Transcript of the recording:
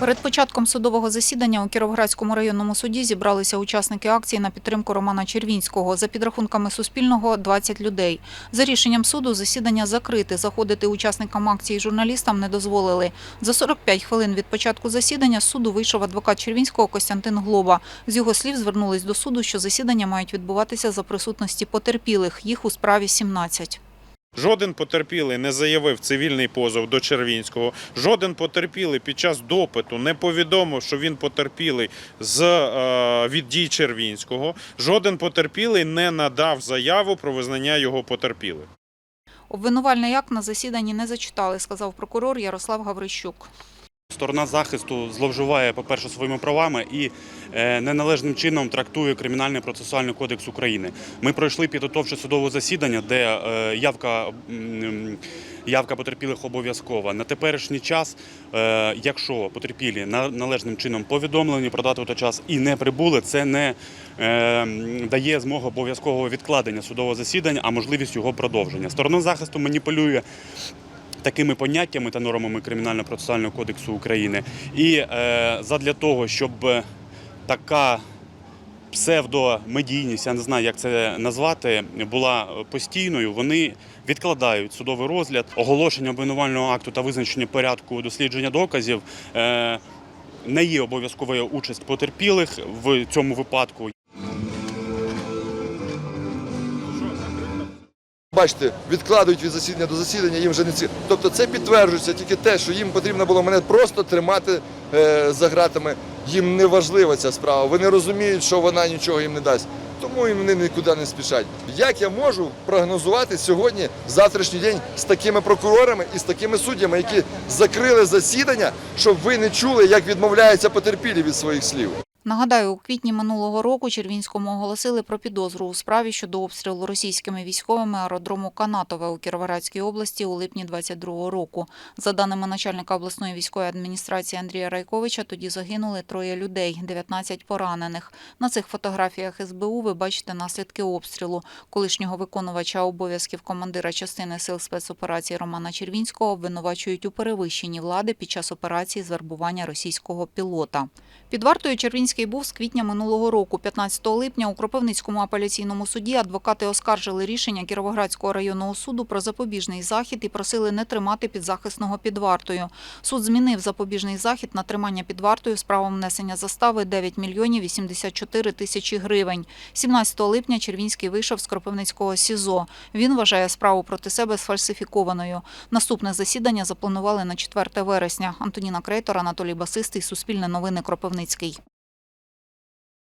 Перед початком судового засідання у Кіровоградському районному суді зібралися учасники акції на підтримку Романа Червінського. За підрахунками Суспільного – 20 людей. За рішенням суду засідання закрите. Заходити учасникам акції журналістам не дозволили. За 45 хвилин від початку засідання з суду вийшов адвокат Червінського Костянтин Глоба. З його слів звернулись до суду, що засідання мають відбуватися за присутності потерпілих. Їх у справі 17. Жоден потерпілий не заявив цивільний позов до Червінського. Жоден потерпілий під час допиту не повідомив, що він потерпілий з е, від дій Червінського. Жоден потерпілий не надав заяву про визнання його потерпілим. Обвинувальний акт на засіданні не зачитали, сказав прокурор Ярослав Гаврищук. Сторона захисту зловживає, по-перше, своїми правами і е, неналежним чином трактує Кримінальний процесуальний кодекс України. Ми пройшли підготовче судове засідання, де е, явка, явка потерпілих обов'язкова. На теперішній час, е, якщо потерпілі на- належним чином повідомлені про дату та час і не прибули, це не дає змогу обов'язкового відкладення судового засідання, а можливість його продовження. Сторона захисту маніпулює такими поняттями та нормами Кримінально-процесуального кодексу України. І е, задля того, щоб е, така псевдомедійність, я не знаю, як це назвати, була постійною, вони відкладають судовий розгляд, оголошення обвинувального акту та визначення порядку дослідження доказів. Е, не є обов'язковою участь потерпілих в цьому випадку. Бачите, відкладають від засідання до засідання, їм вже не ці. Тобто це підтверджується тільки те, що їм потрібно було мене просто тримати е, за ґратами. Їм не важлива ця справа. Вони розуміють, що вона нічого їм не дасть. Тому і вони нікуди не спішать. Як я можу прогнозувати сьогодні, завтрашній день з такими прокурорами і з такими суддями, які закрили засідання, щоб ви не чули, як відмовляються потерпілі від своїх слів? Нагадаю, у квітні минулого року Червінському оголосили про підозру у справі щодо обстрілу російськими військовими аеродрому Канатове у Кіровоградській області у липні 22 року. За даними начальника обласної військової адміністрації Андрія Райковича, тоді загинули троє людей, 19 поранених. На цих фотографіях СБУ ви бачите наслідки обстрілу. Колишнього виконувача обов'язків командира частини сил спецоперації Романа Червінського обвинувачують у перевищенні влади під час операції з вербування російського пілота. Під вартою Червінський був з квітня минулого року. 15 липня у Кропивницькому апеляційному суді адвокати оскаржили рішення Кіровоградського районного суду про запобіжний захід і просили не тримати підзахисного під вартою. Суд змінив запобіжний захід на тримання під вартою з правом внесення застави 9 мільйонів 84 тисячі гривень. 17 липня Червінський вийшов з Кропивницького СІЗО. Він вважає справу проти себе сфальсифікованою. Наступне засідання запланували на 4 вересня. Антоніна Крейтор, Анатолій Басистий, Суспільне новини Кропивницький.